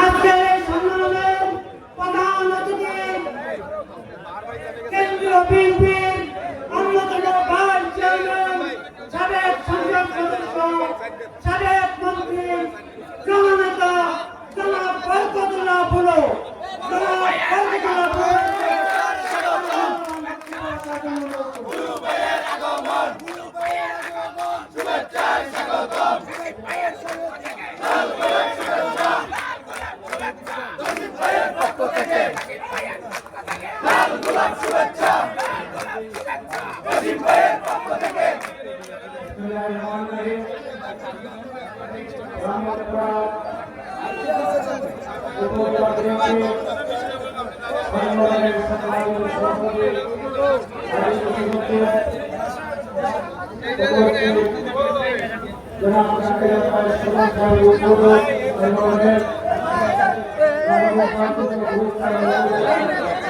আজকের এই সম্মেলনের প্রধান অতিথি কেন্দ্রীয় বিএনপির অন্যতম ভাইস চেয়ারম্যান সাবেক সংসদ সদস্য সাবেক মন্ত্রী জননেতা জনাব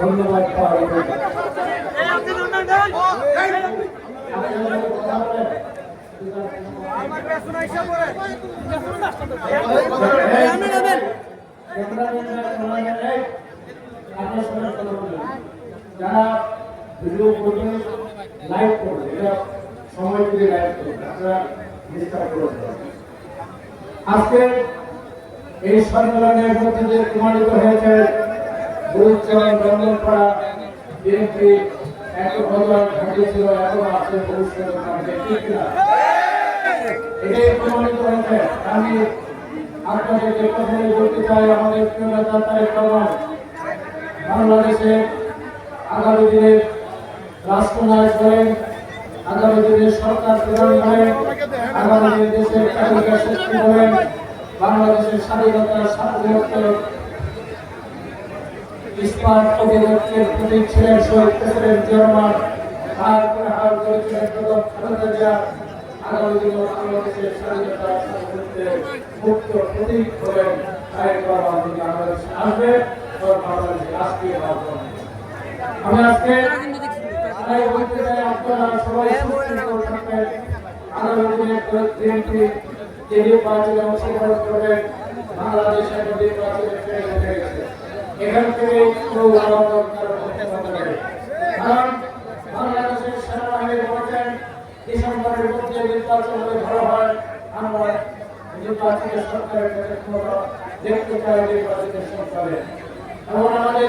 ধন্যবাদ সঙ্গে কথা বলবেন। যারা ভিডিও এটা সময় দিয়ে লাইভ এই সম্মেলনের মধ্যে যে প্রমাণিত হয়েছে গুরুচরণ রঞ্জনপাড়া এত ভগবান ঘটিয়েছিল এখন আছে ভবিষ্যতে থাকবে ঠিক না এটাই প্রমাণিত হয়েছে। আমি আপনাদের যে কথা বলতে চাই, আমাদের প্রিয় নেতা তারেক বাংলাদেশে আগামী দিনে রাষ্ট্রনায়ক বলেন, আগামী দিনে সরকার প্রধান বলেন আগামী দিনে দেশের চাহিদা শক্তি বলেন বাংলাদেশের স্বাধীনতা সার্বভৌমত্ব ইস্পাত অভিনেত্রীর প্রতীক ছিলেন শহীদ প্রেসিডেন্ট জিয়ারমান তারপরে হাল করেছিলেন প্রথম খালেদা জিয়া আগামী দিনে বাংলাদেশের স্বাধীনতা সার্বভৌমত্বের মুক্ত প্রতীক হলেন তারেক রহমান বাংলাদেশে আসবে। বাংলাদেশে, রাষ্ট্রীয় আমি আজকে তাই বলতে চাই আপনারা সবাই থাকবেন আগামী দিনে বিএনপি যে নির্বাচনে অংশগ্রহণ করবেন বাংলাদেশ এখন নির্বাচনে গেছে। এখান থেকে কেউ কারণ বাংলাদেশের সেনাবাহিনী বলেছেন ডিসেম্বরের মধ্যে নির্বাচন ভালো হয়। আমরা নির্বাচনের সরকারের কাছে দেখতে চাই নির্বাচনের সরকারে এবং আমাদের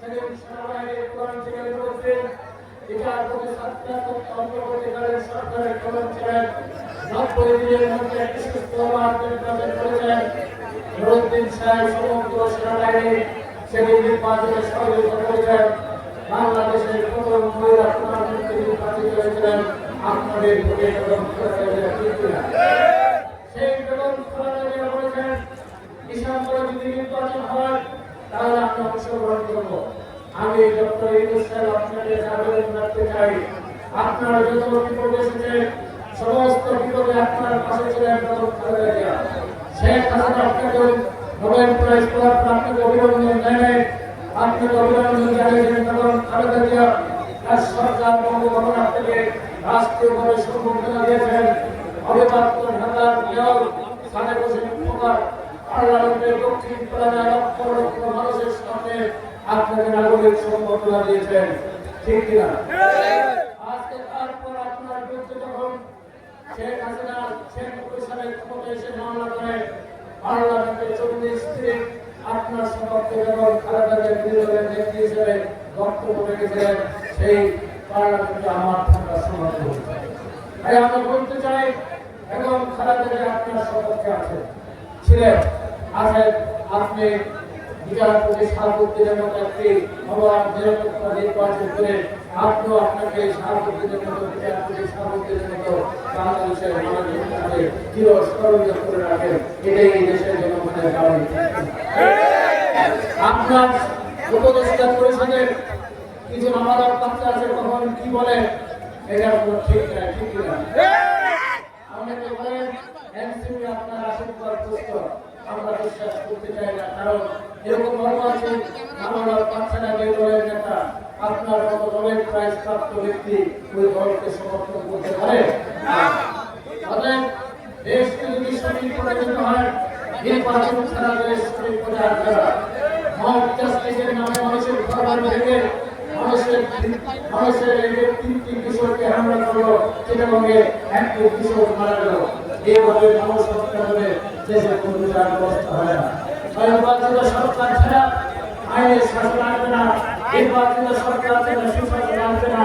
সেদিন সেনাবাহিনীর প্রধান ছিলেন উপস্থিত বিচার সরকারের প্রধান ছিলেন নব্বই দিনের মধ্যে একটি সুস্থ নির্বাচন করেছেন নুরুদ্দিন সাহেব সমগ্র সেনাবাহিনী সেদিন নির্বাচনে সহযোগিতা করেছেন বাংলাদেশের প্রথম মহিলা প্রধানমন্ত্রী নির্বাচিত হয়েছিলেন আপনাদের ভোটে সেই হয়, তাহলে আমি অংশগ্রহণ করব। আমি ডক্টর ইউনুস সাহেব আপনাদের আবেদন রাখতে চাই। আপনারা যত বিপদ এসেছে সমস্ত বিপদে আপনার পাশে ছিলেন বেগম খালেদা জিয়া শেখ হাসিনা আপনাকে নোবেল প্রাইজ পাওয়ার পর আপনাকে অভিনন্দন জানাই। আপনাকে অভিনন্দন জানিয়েছেন বেগম খালেদা জিয়া তার সরকার বঙ্গভবন থেকে রাষ্ট্রীয়ভাবে সম্বর্ধনা দিয়েছেন। অভিভাবক ঢাকার মেয়র স্থানে বসে খোদা পার্লামেন্টের দক্ষিণ প্রাণে লক্ষ লক্ষ মানুষের সামনে আপনাকে নাগরিক সম্বর্ধনা দিয়েছেন, ঠিক কিনা? আজকে তারপর আপনার বিরুদ্ধে যখন শেখ হাসিনা, শেখ সাহেব এসে মামলা করে চল্লিশ দিন আপনার খালেদাকে বিরোধের নেত্রী হিসেবে বক্তব্য রেখেছিলেন, সেই পার্লামেন্টে আমার থাকার সমর্থ তাই আমরা বলতে চাই, এবং খালেদাকে আপনার সপক্ষে আছে ছিলেন, আছেন, আপনি উপদেষ্টা পরিষদের কিছু আছে কখন কি বলে? এটা ঠিক ঠিক না অনেকে বলেন এনসিপি আপনার আশীর্বাদ পুস্তক আমরা বিশ্বাস করতে চাই না কারণ এরকম গল্প আছে আমরা পাচ্ছে না যে দলের নেতা আপনার মতো নোবেল প্রাইজ প্রাপ্ত ব্যক্তি ওই দলকে সমর্থন করতে পারে? দেশকে যদি সঠিক পরিণত হয়, নির্বাচন ছাড়া দেশ সঠিক প্রচার করা মত জাস্টিসের এই তিনটি কিশোরকে হামলা করল চিটাগঙ্গে করে হয় সরকার আসবে না।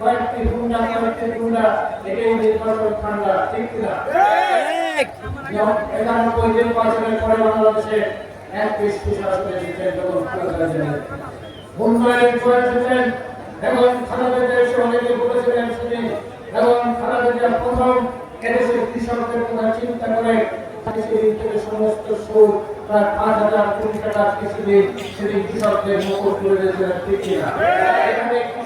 কয়েকটি গুন্ডা কয়েকটি গুন্ডা এটাই নির্বাচন ঠান্ডা ঠিক কিনা? একানব্বই নির্বাচনের পরে বাংলাদেশে এক বৃষ্টি শাসনে এসেছেন যখন উন্নয়ন করেছিলেন এবং খালেদা জিয়া অনেকে বলেছিলেন তিনি এবং খালেদা জিয়া প্রথম এদেশের কৃষকদের কথা চিন্তা করে সমস্ত সুদ প্রায় পাঁচ হাজার কোটি টাকা কৃষি সেদিন কৃষকদের মুকুট করে দিয়েছিলেন ঠিক কিনা? এখানে কৃষকের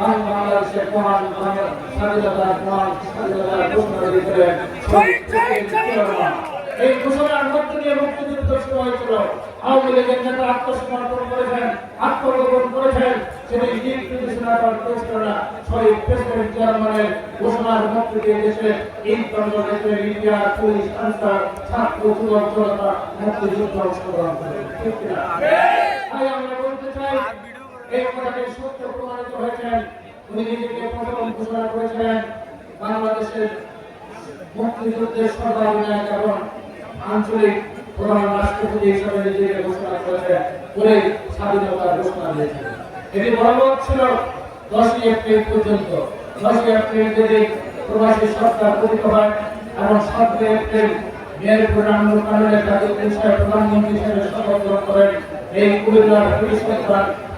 বাংলাদেশের মহান স্বাধীনতার মহান স্বাধীনতার দিয়েছিলেন এই ঘোষণার মধ্য দিয়ে মুক্তিযুদ্ধ শুরু হয়েছিল আওয়ামী লীগের নেতা আত্মসমর্পণ করেছেন আত্মগোপন করেছেন। সেদিন দিক নির্দেশনা ঘোষণা শহীদ প্রেসিডেন্ট চেয়ারম্যানের ঘোষণার মধ্য দিয়ে দেশে ইনকন্ড দেশের ইতিহাস পুলিশ আনসার ছাত্র যুবক জনতা মুক্তিযুদ্ধ অংশগ্রহণ করে। তাই আমরা বলতে চাই এই কথাটি সত্য প্রমাণিত হয়েছেন। উনি নিজেকে প্রথম ঘোষণা করেছিলেন, বাংলাদেশের মুক্তিযুদ্ধের সর্বাধিনায়ক এবং আঞ্চলিক প্রধান রাষ্ট্রপতি হিসেবে নিজেকে ঘোষণা করেছেন করে স্বাধীনতার ঘোষণা দিয়েছিলেন এটি বলবৎ ছিল দশই এপ্রিল পর্যন্ত। দশই এপ্রিল যেদিন প্রবাসী সরকার গঠিত হয় এবং সতেরো এপ্রিল মেহেরপুর কারণে জাতীয় প্রধানমন্ত্রী হিসেবে শপথ গ্রহণ করেন, এই কুমিল্লার পুলিশ সরকার